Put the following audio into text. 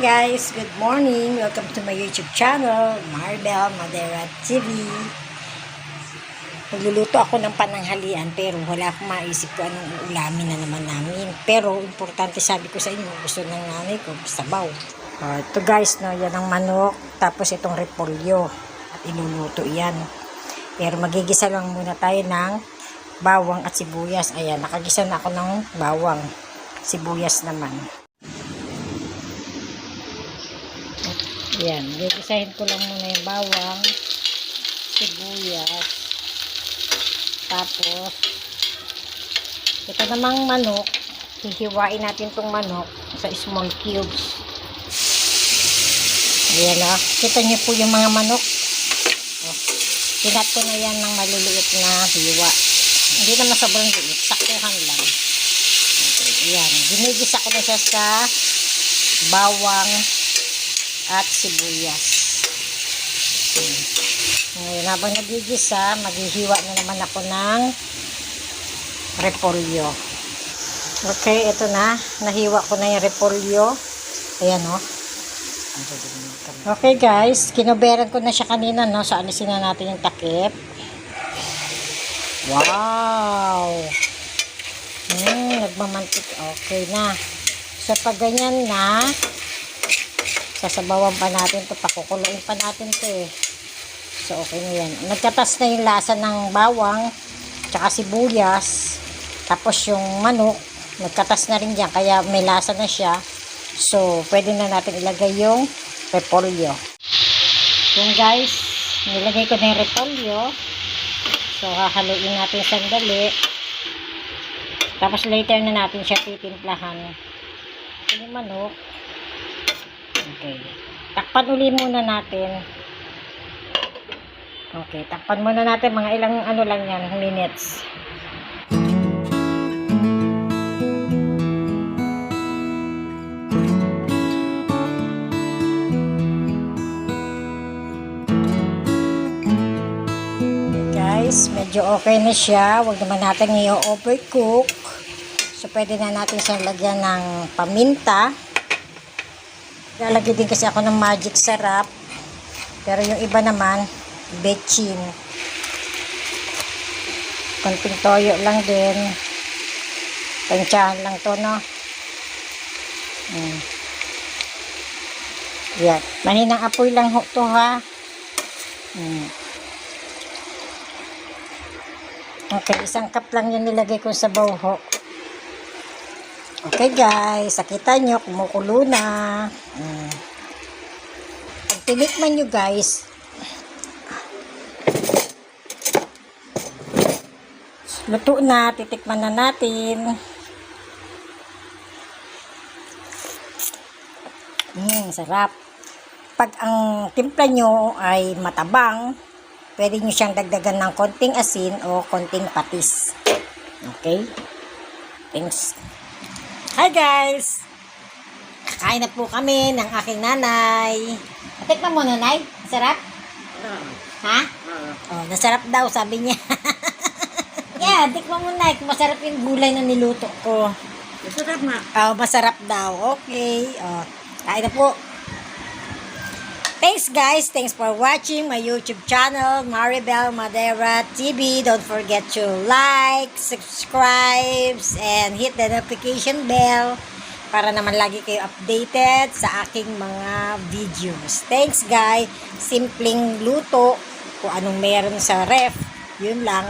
guys, good morning. Welcome to my YouTube channel, Marbel Madera TV. Nagluluto ako ng pananghalian pero wala akong maisip ko anong ulamin na naman namin. Pero importante sabi ko sa inyo, gusto ng nanay ko, sabaw. Uh, ito guys, no, yan ang manok, tapos itong repolyo. At iluluto yan. Pero magigisa lang muna tayo ng bawang at sibuyas. Ayan, nakagisa na ako ng bawang. Sibuyas naman. Yan, gigisahin ko lang muna yung bawang, sibuyas, tapos, ito namang manok, hihiwain natin tong manok sa small cubes. Ayan o, kita niyo po yung mga manok. Oh, kinat ko na yan ng maliliit na hiwa. Hindi naman sobrang liit, saktuhan lang. Okay, ayan, ginigisa ko na siya sa bawang at sibuyas. Ngayon, habang nagigisa, maghihiwa na naman ako ng repolyo. Okay, ito na. Nahiwa ko na yung repolyo. Ayan, o. Okay, guys. Kinuberan ko na siya kanina, no? So, alisin na natin yung takip. Wow! Hmm, nagmamantik. Okay na. So, pag ganyan na, sasabawan pa natin to pakukuluin pa natin to eh. So okay na yan. Nagkatas na yung lasa ng bawang tsaka sibuyas tapos yung manok. Nagkatas na rin yan kaya may lasa na siya. So pwede na natin ilagay yung repolyo. Yung guys nilagay ko na yung repolyo. So hahaluin natin sandali. Tapos later na natin siya titimplahan. Yung manok Okay. Takpan uli muna natin. Okay, takpan muna natin mga ilang ano lang yan, minutes. Guys, medyo okay na siya. Huwag naman natin i-overcook. So, pwede na natin siyang lagyan ng paminta. Lalagay din kasi ako ng magic sarap. Pero yung iba naman, betchin. Konting toyo lang din. Tansyahan lang to, no? Hmm. Yan. Mahinang apoy lang ho to, ha? Hmm. Okay, isang cup lang yung nilagay ko sa bawho. Okay guys, nakita nyo, kumukulo na. Mm. Pag tinikman nyo guys, luto na, titikman na natin. Mm, sarap. Pag ang timpla nyo ay matabang, pwede nyo siyang dagdagan ng konting asin o konting patis. Okay? Thanks. Hi guys! Kakain na po kami ng aking nanay. Tikman mo nanay. Sarap? Ha? Oh, nasarap daw sabi niya. yeah, tikman mo nay. Kung masarap yung gulay na niluto ko. Masarap nga. Oh, masarap daw. Okay. Oh, kain na po. Thanks guys. Thanks for watching my YouTube channel, Maribel Madera TV. Don't forget to like, subscribe, and hit the notification bell para naman lagi kayo updated sa aking mga videos. Thanks guys. Simpleng luto kung anong meron sa ref. Yun lang.